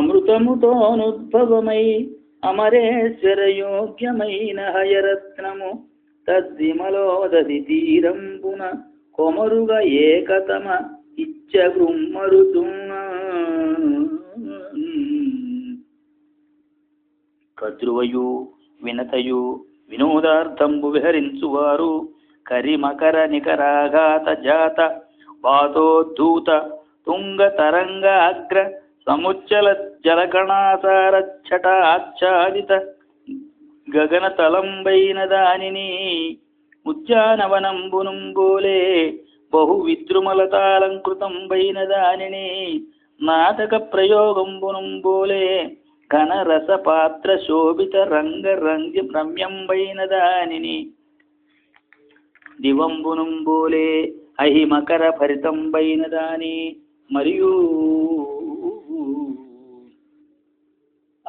అమృతముతోనుద్భవమై అమరేశ్వర యోగ్యమైన హయరత్నము తద్విమలోదది తీరంబున కొమరుగా ఏకతమ ఇచ్చ గృమ్మరుతున్నా కద్రువయు వినతయు వినోదార్థంబు విహరించువారు కరిమకర నికరాఘాత జాత వాతోద్ధూత తుంగ తరంగ అగ్ర సముచ్చల గగనతలంబైన ఛటాచ్ఛాదిత గగన తలంబైన దానిని ఉద్యానవనంబునుంబోలే బహు విద్రుమలతాలంకృతంబైన దానిని నాటక ప్రయోగంబునుంబోలే ఘన రస పాత్ర శోభిత రంగ రంగ రమ్యంబైన దానిని దివంబునుంబోలే అహిమకర భరితంబైన దాని మరియు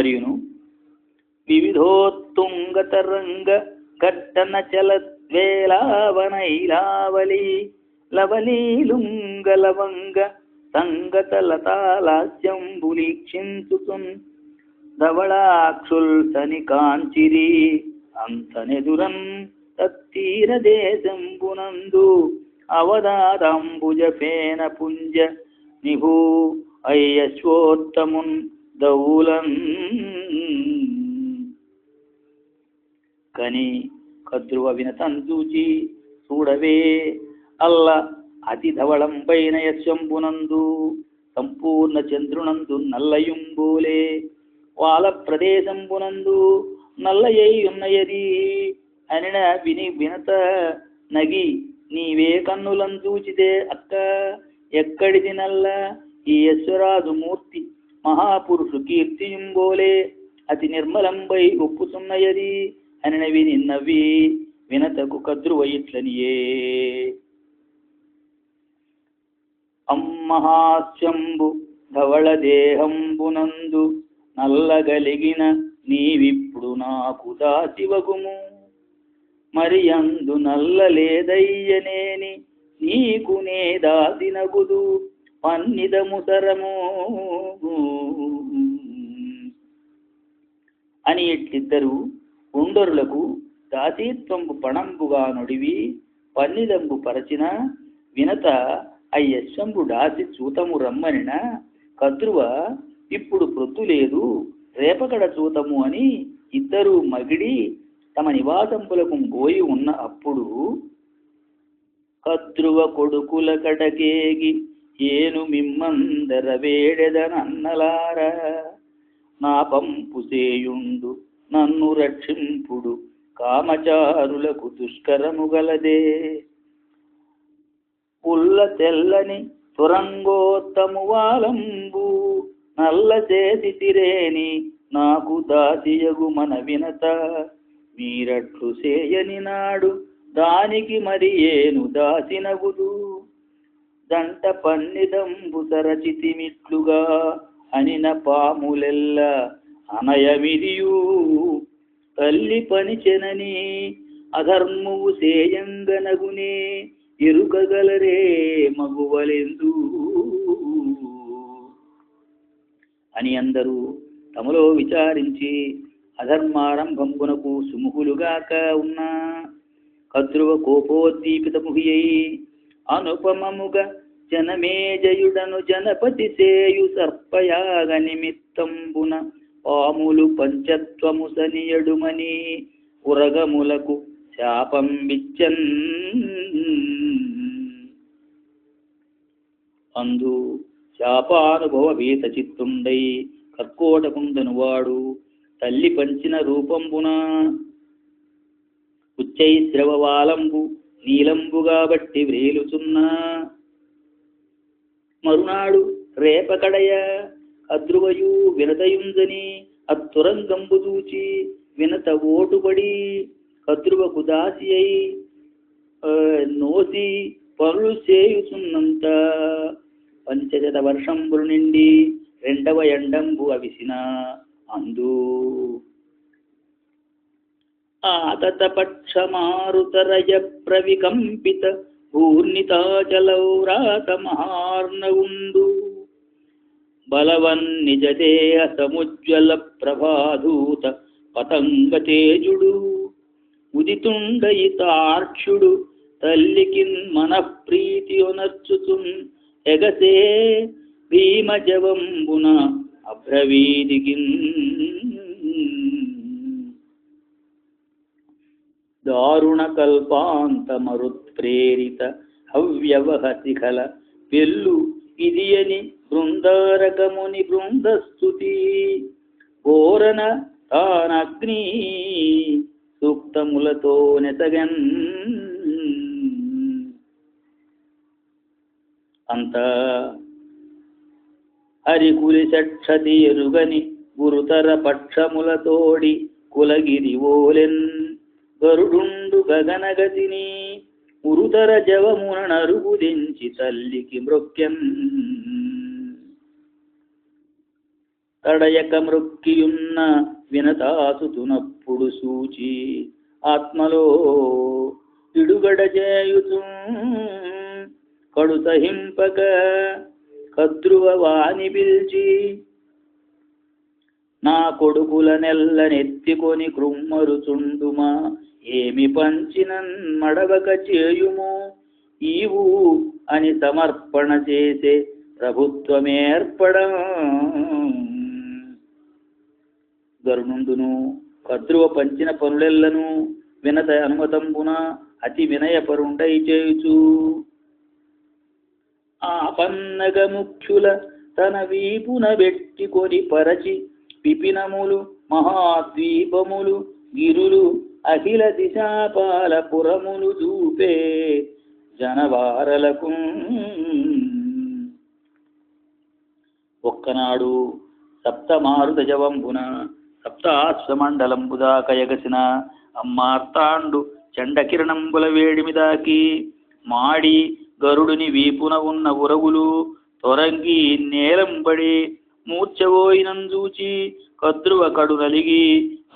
మరియును వివిధోత్తుంగతరంగ కట్టన చలద్వేలావనైలావలి లవలీలుంగలవంగ సంగతలతాలాస్యంబులీక్షించుతున్ ధవళాక్షుల్సని కాంచిరి అంతనెదురన్ తత్తీరదేశంబునందు అవదారంబుజ ఫేన పుంజ నిభూ అయ్యశ్వోత్తమున్ దౌలన్ కని కద్రువ వినతంచూచి చూడవే అల్ల అతి ధవళంపైన యశంబునందు సంపూర్ణ చంద్రునందు నల్లయుంబోలే వాళ్ళ ప్రదేశంబునందు నల్లయ్యై ఉన్నయది అనిన విని వినత నగి నీవే కన్నులం చూచితే అక్క ఎక్కడిది నల్ల ఈ యశ్వరాజు మూర్తి మహాపురుషు కీర్తియుంబోలే అతి నిర్మలంబై ఒప్పుతున్నయది అనినవి నిన్నవి వినతకు కద్రువ ఇట్లనియే అమ్మహాస్యంబు ధవళ దేహంబునందు నల్లగలిగిన నీవిప్పుడు నాకు దాసివగుము. మరి అందు నల్లలేదయ్యనేని నీకునే దాసినగుదు. పన్నిదముసరము అని ఇట్లిద్దరు ఉండరులకు దాసీత్వంబు పణంబుగా నొడివి పన్నిదంబు పరచిన వినత అయ్యశంబు డాసి చూతము రమ్మనిన కద్రువ ఇప్పుడు ప్రొద్దు లేదు రేపకడ చూతము అని ఇద్దరు మగిడి తమ నివాసంపులకు పోయి ఉన్న అప్పుడు కద్రువ కొడుకుల కడకేగి ఏను మిమ్మందర వేడెదనన్నలారా? నా పంపుసేయుండు నన్ను రక్షింపుడు కామచారులకు దుష్కరము గలదే. పుల్ల తెల్లని తురంగోత్తము వాలంబు నల్ల చేసి తిరేని నాకు దాసియగు మన వినత మీరట్లు సేయని నాడు దానికి మరి ఏను దాసినగుదు. దంట పన్నిదంబు సరచితిమిట్లుగా అనిన పాములెల్ల అనయమిదియు. తల్లి పనిచెనని అధర్మువు సేయంగనగునే ఎరుకగలరే మగువలెందు. అని అందరూ తమలో విచారించి అధర్మారంభంబునకు సుముఖులుగాక ఉన్న. కద్రువ కోపోద్దీపితముఖి అయి అనుపమముగ జనమేజయుడను జనపతి సేయు సర్పయాగ నిమిత్తంబున. పాములు పంచత్వము సనియడుమని ఉరగములకు శాపం విచ్చన్. అందు శాపానుభవ భీత చిత్తుండై కర్కోటకుందను వాడు తల్లి పంచిన రూపంబున. ఉచ్చై శ్రవవాలంబు నీలంబుగా బట్టి వ్రేలుచున్నా. మరునాడు రేపకడయ. అద్రువయు వినతయుందని అత్తురంగంబు దూచి వినత ఓటుబడి కద్రువకు దాసి అయి నోసి పనులు చేయుచున్నంత. పంచశత వర్షంబులు నిండి రెండవ ఎండంబు అవిసిన అందు. ఆతత పక్షమారుతరయ ప్రవికంపిత పూర్ణితాచలౌరాత బలవన్నిజదేహ సముజ్వల ప్రభాధూత పతంగతేజుడు. ఉదితుండయితార్క్షుడు తల్లికిన్ మనఃప్రీతి ఒనర్చుతున్ ఎగసే భీమజవంబున అభ్రవీదికిన్ దారుణ కల్పాంత ప్రేరిత అవ్యవహతి కల వెల్లు ఇది అని బృందారకముని బృందస్తుతి. ఓరన తానగ్ని సూక్తములతో నెతగన్. అంత హరికులి చక్షతి ఎరుగని గురుతర పక్షములతోడి కులగిరి ఓలెన్. గరుడుండు గగనగతిని ఉరుతర జవమున నరుగుదించి తల్లికి మృక్యం తడయక మృక్కియున్న వినతాసుతునప్పుడు సూచి ఆత్మలో ఇడుగడ చేయుతూ. కడు కద్రువ వాని పిల్చి నా కొడుకుల నెల్లనెత్తికొని కృమ్మరుచుండుమా. ఏమి పంచినన్ మడవక చేయుము? ఈవు అని సమర్పణ చేసే ప్రభుత్వమేర్పడ. గరుణుండును కద్రువ పంచిన పనులెల్లను వినత అనుమతంబున అతి వినయపరుండై చేయుచు. ఆ పన్నగ ముఖ్యుల తన వీపున పెట్టుకొని పరచి పిపినములు మహాద్వీపములు గిరులు అఖిల దిశాపాల పురములు చూపే జనవారలకు. ఒక్కనాడు సప్తమారుతజవంబున సప్తాశ్వమండలంబు దాకా ఎగసిన అమ్మార్తాండు చండకిరణంబుల వేడిమి దాకి మాడి గరుడుని వీపున ఉన్న ఉరగులు తొరంగి నేలంబడి మూర్చవోయినం చూచి కద్రువ కడు నలిగి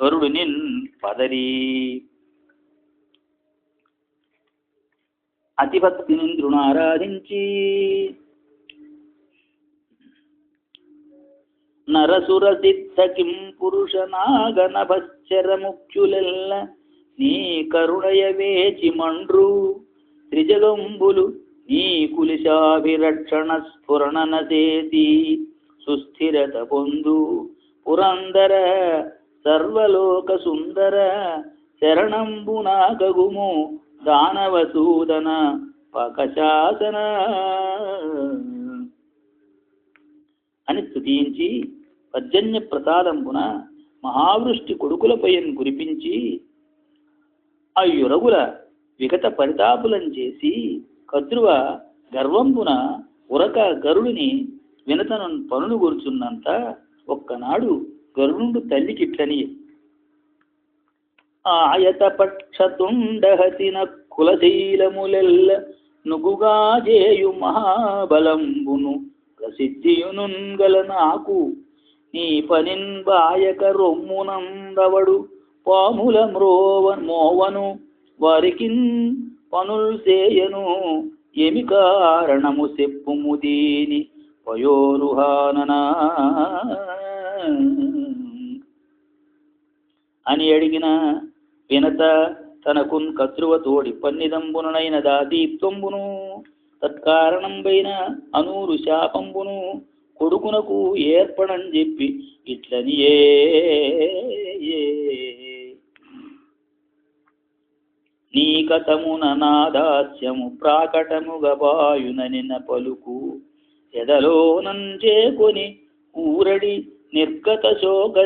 గరుడు నిన్ పదరి. అతిభక్తినింద్రును ఆరాధించి నరసుర సిద్ధ కిం పురుష నాగనభశ్చర ముఖ్యులెల్ల నీ కరుణయ వేచి మండ్రు. త్రిజగంబులు నీ కులిశాభిరక్షణ స్ఫురణ చేసి సుస్థిరత పొందు. పురందర సర్వలోక సుందర శరణంబునాగగుము దానవసూదన పకశాసన. అని స్థుతించి పర్జన్య ప్రసాదంబున మహావృష్టి కొడుకులపైన కురిపించి ఆ యురగుల విగత పరితాపులం చేసి కద్రువ గర్వంబున ఉరక గరుడిని వినతను పనులు గురుచున్నంత ఒక్కనాడు గరుడు తల్లికిట్లని ఆయత పక్షతుండహతిన కులశీలములెల్ల నుగుగా చేయు మహాబలంబును ప్రసిద్ధియునుంగల నాకు నీ పనిన్ బాయక రొమ్మునందవడు పాముల మ్రోవ మోవను వారికిన్ పనులు చేయను ఏమి కారణము చెప్పుము దీని పయోరుహాననా అని అడిగిన వినత తనకున్ కద్రువ తోడి పన్నిదంబునైన దాదీప్తంబును తత్కారణంబైన అనూరు శాపంబును కొడుకునకు ఏర్పడని చెప్పి ఇట్లని ఏ నీ కథమున నాదాస్యము ప్రాకటముగ బాయుననిన పలుకు ఎదలోనంచేకొని ఊరడి నిర్గత శోక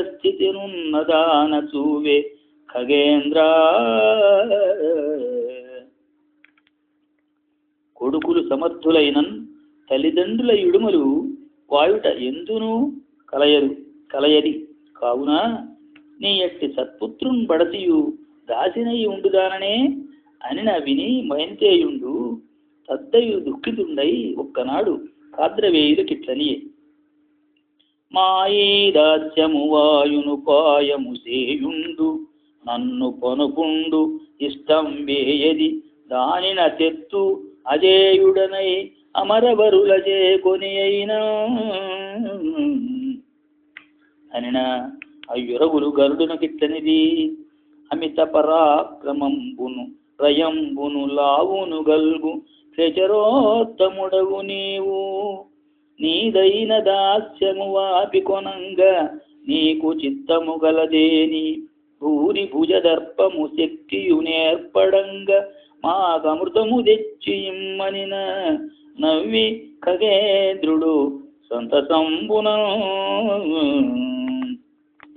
చూవే ఖగేంద్ర. కొడుకులు సమర్థులైనన్ తల్లిదండ్రుల ఇడుమలు వాయుట ఎందును కలయరు కలయది. కావున నీ ఎట్టి సత్పుత్రున్ బడసియు దాసినై ఉండుదాననే అనిన విని మయంతేయుండు. తద్దయు దుఃఖితుండై ఒక్కనాడు కాద్రవేయులకిట్లనియే. మాయీ దాస్యము వాయును పాయము సేయుండు నన్ను కొనుకుండు ఇష్టం వేయది దానిన తెత్తు అజేయుడనై అమరవరుల కొని అయినా అనిన అయ్యురగులు గరుడునకిట్లనిది అమిత పరాక్రమంబును రయంబును లావును గల్గు ప్రచరోత్తముడవు నీవు. నీదైన దాస్యము వాపి కొనంగా నీకు చిత్తము గలదేని. భూరి భుజదర్పము శక్తియు నేర్పడంగా మాకమృతము తెచ్చి ఇమ్మనిన. నవ్వి ఖగేంద్రుడు సంతసంబున